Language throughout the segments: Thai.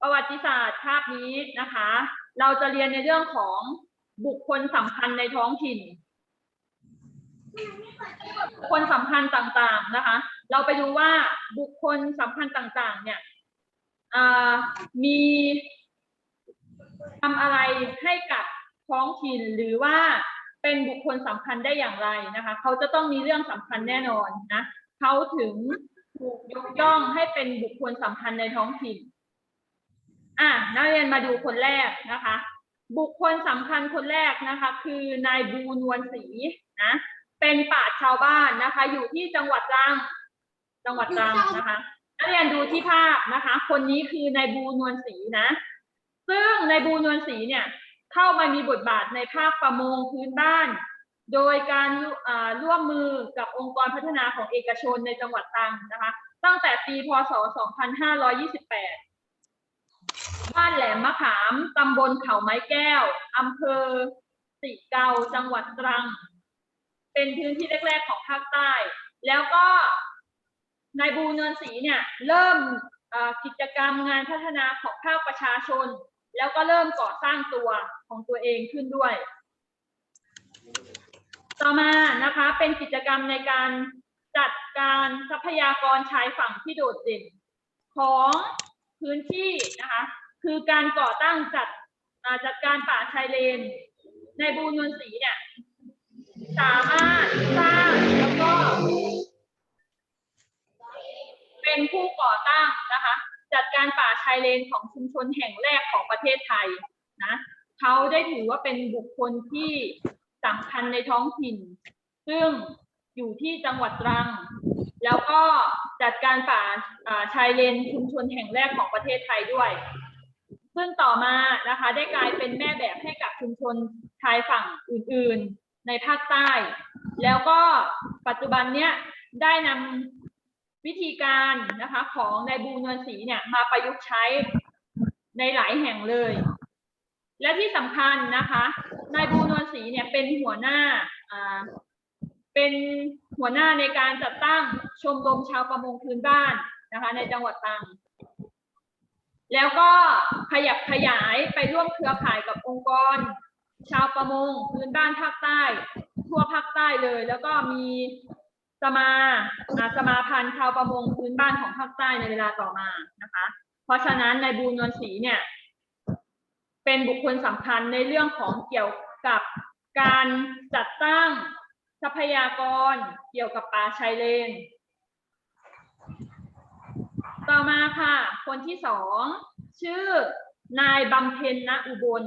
ประวัติศาสตร์คาบนี้นะคะ เราจะเรียนในเรื่องของบุคคลสำคัญในท้องถิ่น บุคคลสำคัญต่างๆนะคะ เราไปดูว่าบุคคลสำคัญต่างๆ เนี่ยมีทำอะไรให้กับท้องถิ่นหรือว่าเป็นบุคคลสำคัญได้อย่างไรนะคะ เขาจะต้องมีเรื่องสำคัญแน่นอนนะ เขาถึง ถูกยกย่องให้เป็นบุคคลสำคัญในท้องถิ่น อะนักเรียนมาดูคนแรกนะคะ บุคคลสำคัญคนแรกนะคะ คือนายบูนวลศรีนะ เป็นป่าชญ์ชาวบ้านนะคะ อยู่ที่จังหวัดตรัง จังหวัดตรังนะคะนักเรียนดูที่ภาพนะคะ คนนี้คือนายบูนวลศรีนะ ซึ่งนายบูนวลศรีเนี่ย เข้ามามีบทบาทในภาคประมงพื้นบ้าน โดยการร่วมมือกับองค์กรพัฒนาของเอกชนในจังหวัดตรังนะคะ ตั้งแต่ปีพศ 2528 บ้านแหลมมะขามตำบลเขาไม้แก้วอำเภอสิเกาจังหวัดตรัง เป็นพื้นที่แรก ๆ ของภาคใต้ แล้วก็นายบูเนินศรีเนี่ยเริ่มกิจกรรมงานพัฒนาของภาคประชาชน แล้วก็เริ่มก่อสร้างตัวของตัวเองขึ้นด้วย ต่อมานะคะเป็นกิจกรรมในการจัดการทรัพยากรชายฝั่งที่โดดเด่นของพื้นที่นะคะคือการก่อตั้งจัดจัดการป่าชายเลน ในบูนวลศรีเนี่ยสามารถสร้างแล้วก็ เป็นผู้ก่อตั้งนะคะ จัดการป่าชายเลนของชุมชนแห่งแรกของประเทศไทยนะเขาได้ถือว่าเป็นบุคคลที่ สำคัญในท้องถิ่น ซึ่งอยู่ที่จังหวัดตรัง แล้วก็จัดการป่าอ่าชายเลนชุมชนแห่งแรกของประเทศไทยด้วย ซึ่งต่อมานะคะได้กลายเป็นแม่แบบให้กับชุมชนชายฝั่งอื่นๆ ในภาคใต้ แล้วก็ปัจจุบันเนี้ยได้นำวิธีการนะคะของนายบูนวลศรีเนี่ยมาประยุกต์ใช้ในหลายแห่งเลย และที่สำคัญนะคะ นายบูนวลศรีเนี่ยเป็นหัวหน้าอ่าเป็นหัวหน้าในการจัดตั้งชมรมชาวประมงพื้นบ้านนะคะ ในจังหวัดตรัง แล้วก็ขยับขยายไปร่วมเครือข่ายกับองค์กร ชาวประมงพื้นบ้านภาคใต้ ทั่วภาคใต้เลย แล้วก็มีสมาอ่าสมาพันธ์ชาวประมงพื้นบ้านของภาคใต้ในเวลาต่อมานะคะ เพราะฉะนั้นในบูนวลศรีเนี่ย เป็นบุคคลสำคัญในเรื่องของเกี่ยวกับการจัดตั้งทรัพยากรเกี่ยวกับป่าชายเลน ต่อมาค่ะ คนที่สองชื่อนายบำเพ็ญณอุบล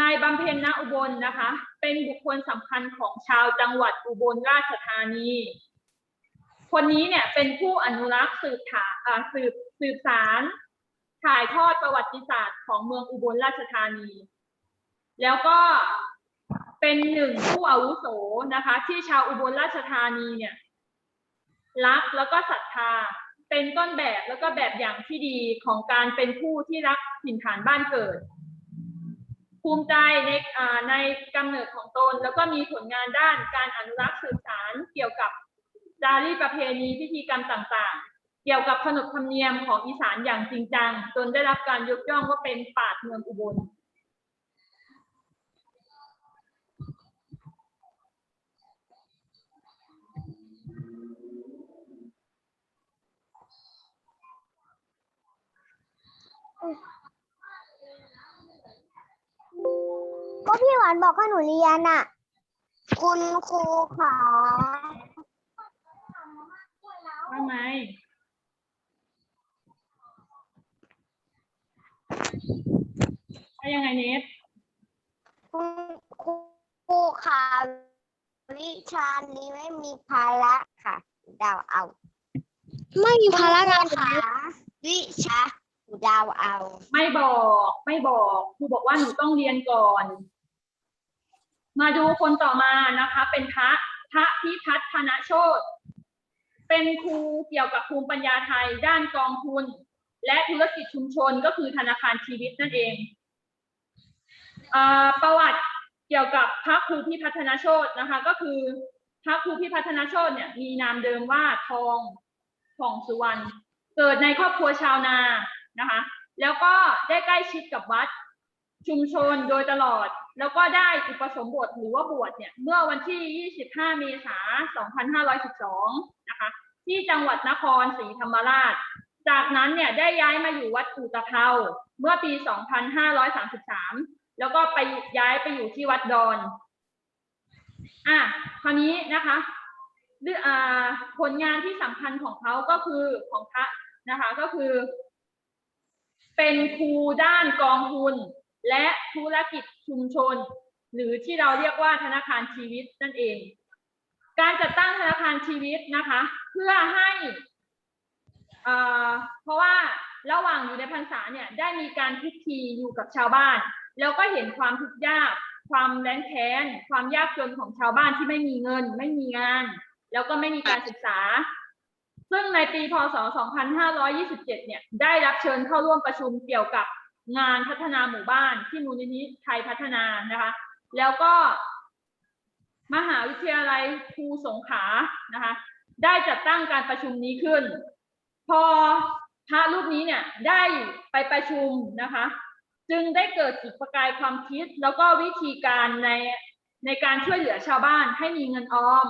นายบำเพ็ญณอุบลนะคะ เป็นบุคคลสำคัญของชาวจังหวัดอุบลราชธานี คนนี้เนี่ยเป็นผู้อนุรักษ์สืบถาอ่าสืบสืบสาร ถ่ายทอดประวัติศาสตร์ของเมืองอุบลราชธานี แล้วก็เป็นหนึ่งผู้อาวุโสนะคะ ที่ชาวอุบลราชธานีเนี่ยรักแล้วก็ศรัทธาเป็นต้นแบบแล้วก็แบบอย่างที่ดีของการเป็นผู้ที่รักถิ่นฐานบ้านเกิด ภูมิใจในในกำเนิดของตน แล้วก็มีผลงานด้านการอนุรักษ์สืบสารเกี่ยวกับจารีตประเพณีพิธีกรรมต่างๆ เกี่ยวกับขนบธรรมเนียมของอีสานอย่างจริงจัง จนได้รับการยกย่องว่าเป็นปราชญ์เมืองอุบลก็พี่หวานบอกให้หนูเรียนอะ คุณครูขาว่าไง ว่ายังไงเนทคุณครูขาวิชานี้ไม่มีภาระค่ะ เดาวเอา ไม่มีภาระงานค่ะวิชาเดาวเอา ไม่บอกไม่บอกครูบอกว่าหนูต้องเรียนก่อน มาดูคนต่อมานะคะ เป็นพระพระพิพัฒนโชตเป็นครูเกี่ยวกับภูมิปัญญาไทยด้านกองทุน และธุรกิจชุมชนก็คือธนาคารชีวิตนั่นเองอประวัติเกี่ยวกับพระครูพิพัฒนาโชตนะคะ ก็คือพระครูพิพัฒนาโชตเนี่ยมีนามเดิมว่าทองผ่องสุวรรณเกิดในครอบครัวชาวนานะคะ แล้วก็ได้ใกล้ชิดกับวัดชุมชนโดยตลอด แล้วก็ได้อุปสมบทหรือว่าบวชเนี่ยเมื่อวันที่ 25 เมษายน 2512 นะคะ ที่จังหวัดนครศรีธรรมราช จากนั้นเนี่ยได้ย้ายมาอยู่วัดอู่ตะเภาเมื่อปี 2533 แล้วก็ไปย้ายไปอยู่ที่วัดดอนอะคราวนี้นะคะเรื่องอ่าผลงานที่สำคัญของเขาก็คือของพระนะคะก็คือ เป็นครูด้านกองทุน และธุรกิจชุมชน หรือที่เราเรียกว่าธนาคารชีวิตนั่นเอง การจัดตั้งธนาคารชีวิตนะคะ เพื่อให้ เพราะว่าระหว่างอยู่ในพรรษาเนี่ยได้มีการพิธีอยู่กับชาวบ้าน แล้วก็เห็นความทุกข์ยาก ความแร้นแค้น ความยากจนของชาวบ้านที่ไม่มีเงิน ไม่มีงาน แล้วก็ไม่มีการศึกษา ซึ่งในปีพศ 2527 เนี่ยได้รับเชิญเข้าร่วมประชุมเกี่ยวกับงานพัฒนาหมู่บ้านที่มูลนิธิไทยพัฒนานะคะ แล้วก็มหาวิทยาลัยครูสงขลานะคะ ได้จัดตั้งการประชุมนี้ขึ้น พอพระรูปนี้เนี่ยได้ไปประชุมนะคะ จึงได้เกิดจุดประกายความคิด แล้วก็วิธีการในในการช่วยเหลือชาวบ้านให้มีเงินออม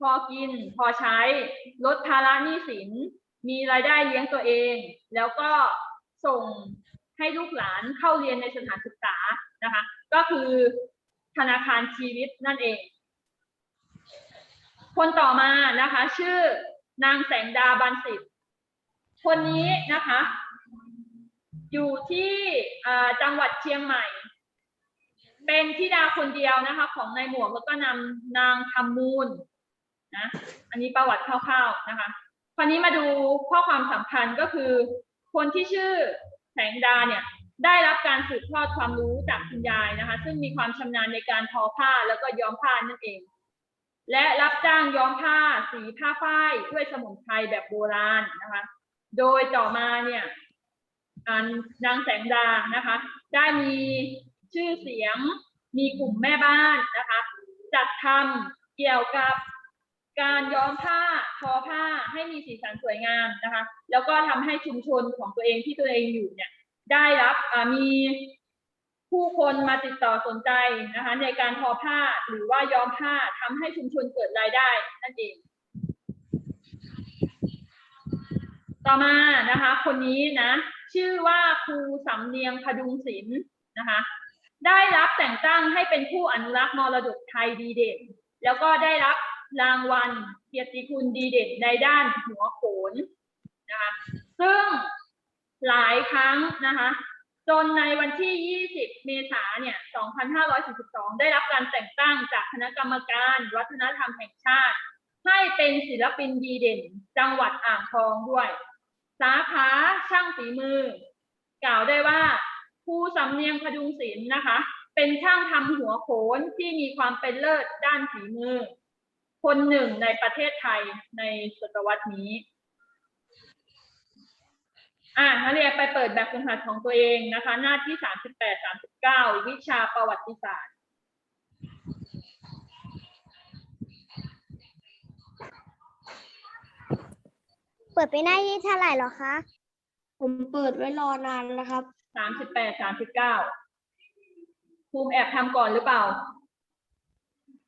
พอกินพอใช้ลดภาระหนี้สิน มีรายได้เลี้ยงตัวเอง แล้วก็ส่งให้ลูกหลานเข้าเรียนในสถานศึกษานะคะ ก็คือธนาคารชีวิตนั่นเอง คนต่อมานะคะ ชื่อนางแสงดาบันสิทธิ์ คนนี้นะคะ อยู่ที่จังหวัดเชียงใหม่ เป็นธิดาคนเดียวนะคะ ของนายหมวกแล้วก็นำนางคำมูลนะอันนี้ประวัติคร่าวๆนะคะคราวนี้มาดูข้อความสำคัญก็คือ คนที่ชื่อแสงดาเนี่ยได้รับการสืบทอดความรู้จากคุณยายนะคะ ซึ่งมีความชำนาญในการทอผ้าแล้วก็ย้อมผ้านั่นเอง และรับจ้างย้อมผ้าสีผ้าฝ้ายด้วยสมุนไพรแบบโบราณนะคะ โดยต่อมาเนี่ยนางแสงดานะคะ ได้มีชื่อเสียงมีกลุ่มแม่บ้านนะคะ จัดทำเกี่ยวกับการย้อมผ้าทอผ้าให้มีสีสันสวยงามนะคะ แล้วก็ทำให้ชุมชนของตัวเองที่ตัวเองอยู่เนี่ยได้รับมีผู้คนมาติดต่อสนใจนะคะในการทอผ้าหรือว่าย้อมผ้าทำให้ชุมชนเกิดรายได้นั่นเอง ต่อมานะคะ คนนี้นะ ชื่อว่าครูสำเนียงพดุงศิลป์นะคะ ได้รับแต่งตั้งให้เป็นผู้อนุรักษ์มรดกไทยดีเด่น แล้วก็ได้รับรางวัลเกียรติคุณดีเด่นในด้านหัวโขนนะคะซึ่งหลายครั้งนะคะจนในวันที่ 20 เมษายนเนี่ย 2542 ได้รับการแต่งตั้งจากคณะกรรมการวัฒนธรรมแห่งชาติ ให้เป็นศิลปินดีเด่น จังหวัดอ่างทองด้วย สาขาช่างฝีมือ กล่าวได้ว่าครูสำเนียงพดุงศิลป์นะคะ เป็นช่างทำหัวโขนที่มีความเป็นเลิศด้านฝีมือ คนหนึ่งในประเทศไทยในศตวรรษนี้อ่านักเรียนไปเปิดแบบฝึกหัดของตัวเองนะคะ หน้าที่สามสิบแปดสามสิบเก้าวิชาประวัติศาสตร์ เปิดไปหน้ายี่เท่าไหร่หรอคะ ผมเปิดไว้รอนานแล้วครับ สามสิบแปดสามสิบเก้าภูมิแอบทำก่อนหรือเปล่า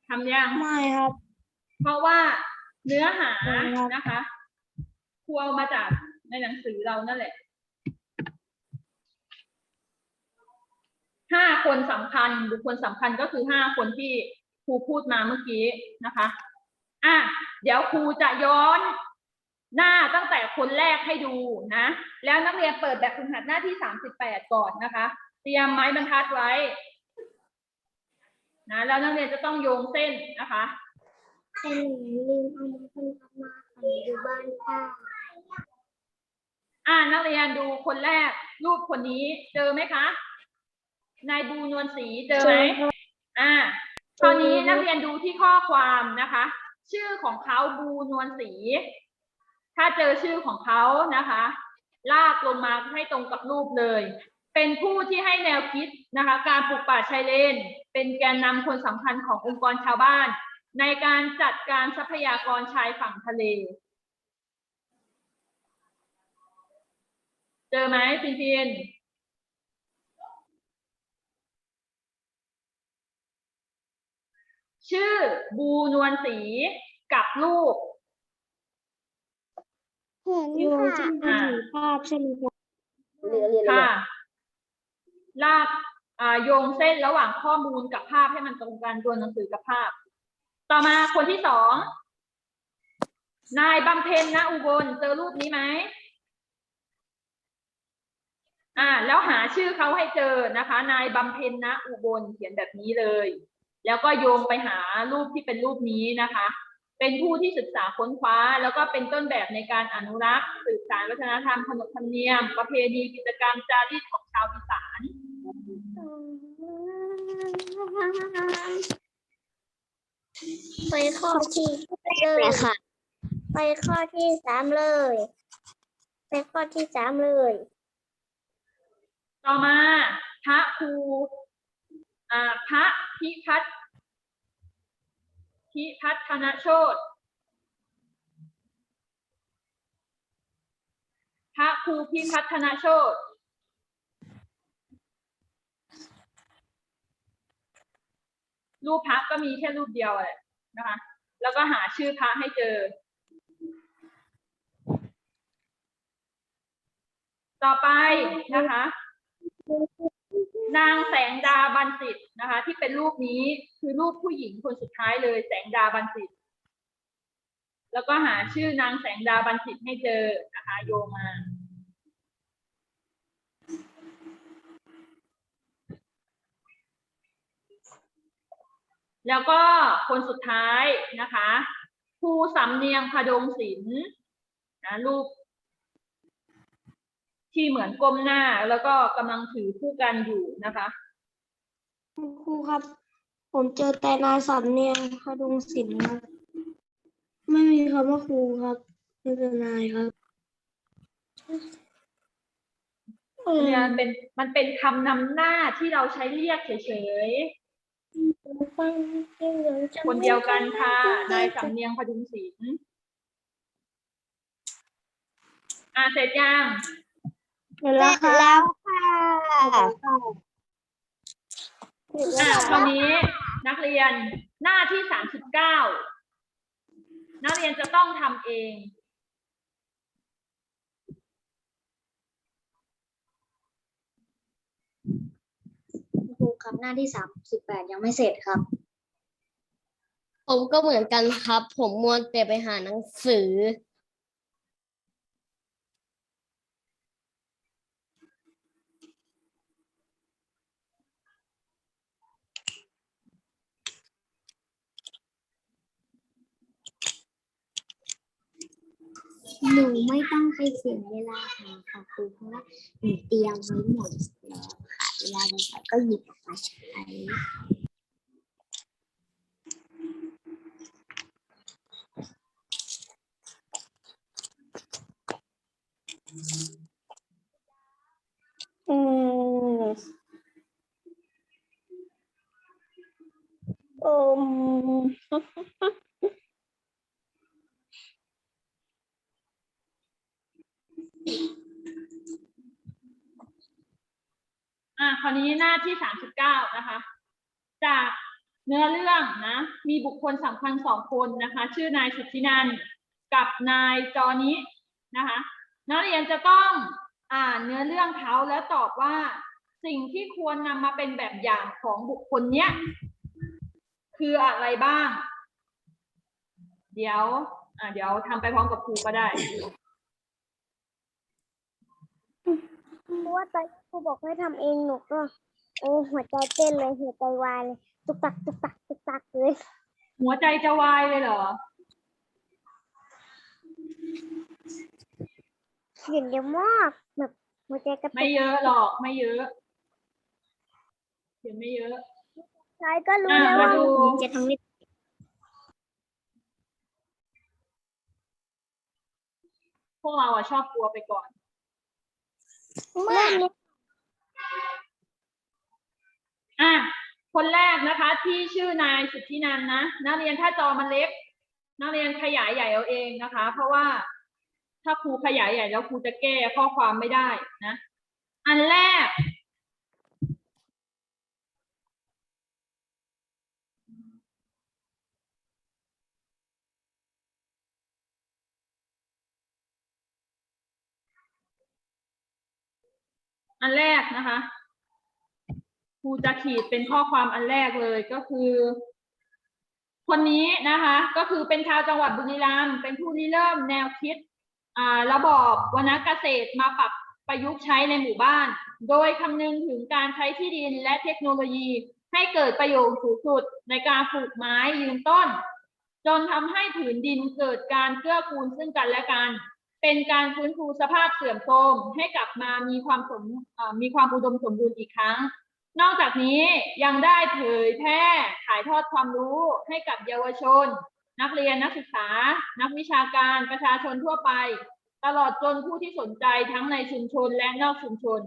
ทำยัง ไม่ครับ เพราะว่าเนื้อหาครับนะคะครูเอามาจากในหนังสือเรานั่นแหละ ห้าคนสำคัญบุคคลสำคัญก็คือห้าคนที่ครูพูดมาเมื่อกี้นะคะ อะ เดี๋ยวครูจะย้อน หน้าตั้งแต่คนแรกให้ดูนะ แล้วนักเรียนเปิดแบบฝึกหัดหน้าที่สามสิบแปดก่อนนะคะ เตรียมไม้บรรทัดไว้นะแล้วนักเรียนจะต้องโยงเส้นนะคะเป็นลืมเอามาเป็นเอามาค่ะอยู่บ้านค่ะอ่านักเรียนดูคนแรกรูปคนนี้เจอไหมคะนายบูนวลศรีเจอไหมอ่าตอนนี้นักเรียนดูที่ข้อความนะคะ ชื่อของเขาบูนวลศรี ถ้าเจอชื่อของเขานะคะ ลากลงมาให้ตรงกับรูปเลย เป็นผู้ที่ให้แนวคิดนะคะ การปลูกป่าชายเลน เป็นแกนนำคนสำคัญขององค์กรชาวบ้าน ในการจัดการทรัพยากรชายฝั่งทะเล เจอไหมฟินฟินชื่อบูนวลศรีกับลูก เห็นอยู่ค่ะที่มือถือภาพใช่ไหมครับเรียนเรียนค่ะลากอ่าโยงเส้นระหว่างข้อมูลกับภาพให้มันตรงกันตัวหนังสือกับภาพ ต่อมาคนที่สองนายบำเพ็ญนะอุบลเจอรูปนี้ไหมอ่า แล้วหาชื่อเขาให้เจอนะคะ นายบำเพ็ญนะอุบลเขียนแบบนี้เลย แล้วก็โยงไปหารูปที่เป็นรูปนี้นะคะ เป็นผู้ที่ศึกษาค้นคว้า แล้วก็เป็นต้นแบบในการอนุรักษ์สืบสานวัฒนธรรมขนบธรรมเนียม ประเพณีกิจกรรมจารีตของชาวอีสานไปข้อที่เลยค่ะ ไปข้อที่สามเลย ไปข้อที่สามเลย ต่อมาพระครูอ่าพระพิพัฒน์ พิพัฒนโชตพระครูพิพัฒนโชตรูปพระก็มีแค่รูปเดียวแหละนะคะ แล้วก็หาชื่อพระให้เจอ ต่อไปนะคะ นางแสงดาบันสิทธ์นะคะ ที่เป็นรูปนี้คือรูปผู้หญิงคนสุดท้ายเลย แสงดาบันสิทธ์แล้วก็หาชื่อนางแสงดาบันสิทธ์ให้เจอนะคะโยมาแล้วก็คนสุดท้ายนะคะครูสำเนียงพดงศิลป์นะรูป ที่เหมือนก้มหน้าแล้วก็กำลังถือคู่กันอยู่นะคะ คุณครูครับ ผมเจอแต่นายสำเนียงพดุงศิลป์ครับไม่มีคำว่าครูครับไม่เป็นนายครับเนี่ยมันเป็นมันเป็นคำนำหน้าที่เราใช้เรียกเฉยๆคนเดียวกันค่ะ นายสำเนียงพดุงศิลป์อ่าเสร็จยัง เสร็จเสแล้ร็วจครับแล้วค่ะอ่าตอนนี้นักเรียนหน้าที่สามสิบเก้านักเรียนจะต้องทำเอง ครูครับหน้าที่สามสิบแปดยังไม่เสร็จครับ ผมก็เหมือนกันครับ ผมมัวแต่ไปหาหนังสือ ห นูไม่ต้องไปเสียเวลาหาค่ะครูเพราะว่าหนูเตรียมไว้หมดแล้วค่ะเวลาเราก็หยิบออกมาใช้อืมอืม อ่าค ราวนี้หน้าที่สามสิบเก้านะคะ จากเนื้อเรื่องนะ มีบุคคลสำคัญสองคนนะคะ ชื่อนายสุทธินันท์กับนายจอนินะคะ นักเรียนจะต้องอ่านเนื้อเรื่องเขาแล้วตอบว่าสิ่งที่ควรนำมาเป็นแบบอย่างของบุคคลเนี้ย คืออะไรบ้าง เดี๋ยวอ่าเดี๋ยวทำไปพร้อมกับครูก็ได้ ว่าตอนค รูบอกให้ทำเองหนูก็ โอ้หัวใจเต้นเลยหัวใจวายเลยตุกตักตุกตักตุกตักเลย หัวใจจะวายเลยเหรอเขียนเยอะมากแบบหัวใจกระตุไม่กเยอะหรอกไม่เยอะเขียนไม่เยอะใช้ก็รู้อะแล้วมาว่าดูจะทำไม่พวกเราอะชอบกลัวไปก่อนเมื่ อะคนแรกนะคะที่ชื่อนายสุทธินันนะนักเรียนถ้าจอมันเล็ก นักเรียนขยายใหญ่เอาเองนะคะ เพราะว่าถ้าครูขยายใหญ่แล้วครูจะแก้ข้อความไม่ได้นะ อันแรก อันแรกนะคะ รูจะขีดเป็นข้อความอันแรกเลยก็คือ คนนี้นะคะ ก็คือเป็นชาวจังหวัดบุรีรัมย์เป็นผู้ริเริ่มแนวคิดระบอบวรรณเกษตรมาปรับประยุกต์ใช้ในหมู่บ้าน โดยคำนึงถึงการใช้ที่ดินและเทคโนโลยีให้เกิดประโยชน์สูงสุดในการปลูกไม้ยืนต้น จนทำให้ผืนดินเกิดการเกื้อกูลซึ่งกันและกัน เป็นการฟื้นฟูสภาพเสื่อมโทรมให้กลับมามีความสมมีความอุดมสมบูรณ์อีกครั้ง นอกจากนี้ยังได้เผยแพร่ถ่ายทอดความรู้ให้กับเยาวชน นักเรียนนักศึกษา นักวิชาการประชาชนทั่วไป ตลอดจนผู้ที่สนใจทั้งในชุมชนและนอกชุมชน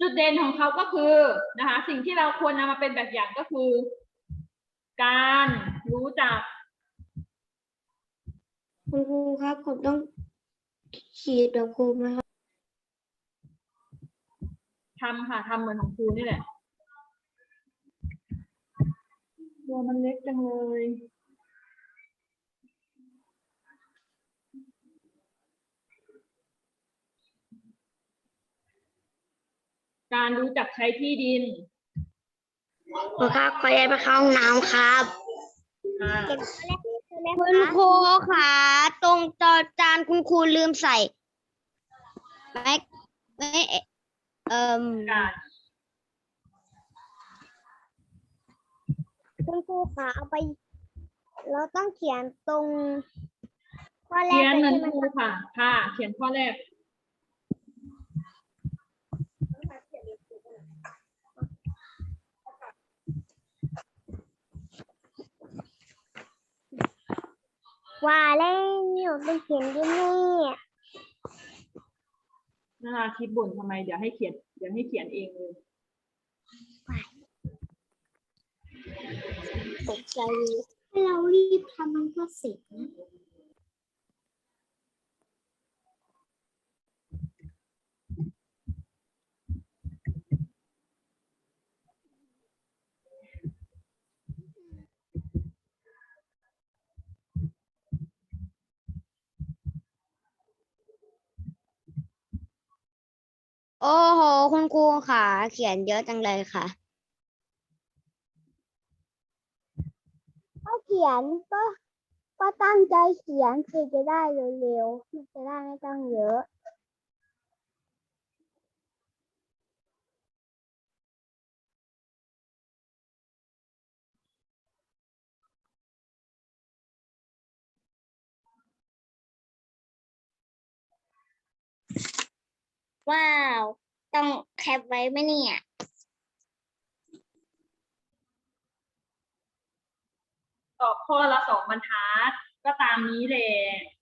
จุดเด่นของเขาก็คือนะคะสิ่งที่เราควรนำมาเป็นแบบอย่างก็คือ การรู้จัก คุณครูครับผมต้องขีดแบบครูไหมครับ ทำค่ะทำเหมือนของครูนี่แหละตัวมันเล็กจังเลยการรู้จักใช้ที่ดินครูครับขอย้ายไปเข้าห้องน้ำครับอ่าคุณครูค่ะตรงจอจานคุณครูลืมใส่ไม่ไม่ เอ่มการคุณครูค่ะเอาไป เราต้องเขียนตรงข้อแรเขีกยนเหมือนใช่ครูไหมคะค่ะ ค่ะ เขียนข้อแรก ว่าแล้วไปเขียนที่นี่ นาราคิดบ่นทำไม เดี๋ยวให้เขียน เดี๋ยวให้เขียนเองเลยตกใจเรารีบทำมันก็เสร็จนะ โอ้โห คุณครูค่ะ เขียนเยอะจังเลยค่ะ ก็เขียนก็ก็ตั้งใจเขียนคือจะได้เร็วๆมันจะได้ไม่ต้องเยอะ ว้าว ต้องแคปไว้ไหมเนี่ย ตอบข้อละสองบรรทัดก็ตามนี้เลย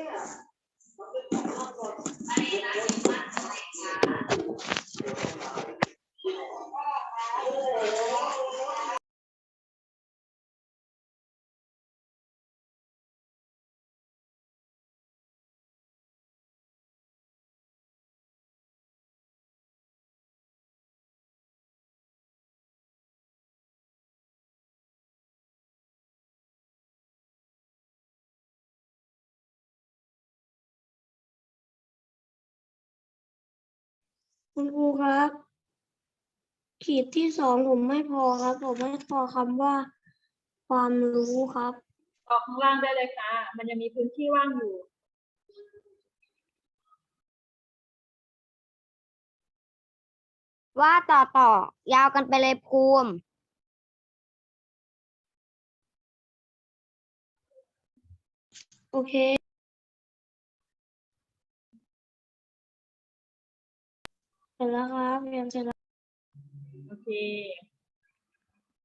Thank you. คุณครูครับ ขีดที่สองผมไม่พอครับ ผมไม่พอคำว่า ความรู้ครับ ออกข้างล่างได้เลยค่ะ มันยังมีพื้นที่ว่างอยู่ ว่าต่อต่อยาวกันไปเลยภูมิ โอเค เสร็จแล้วครับเรียนเสร็จแล้ว โอเค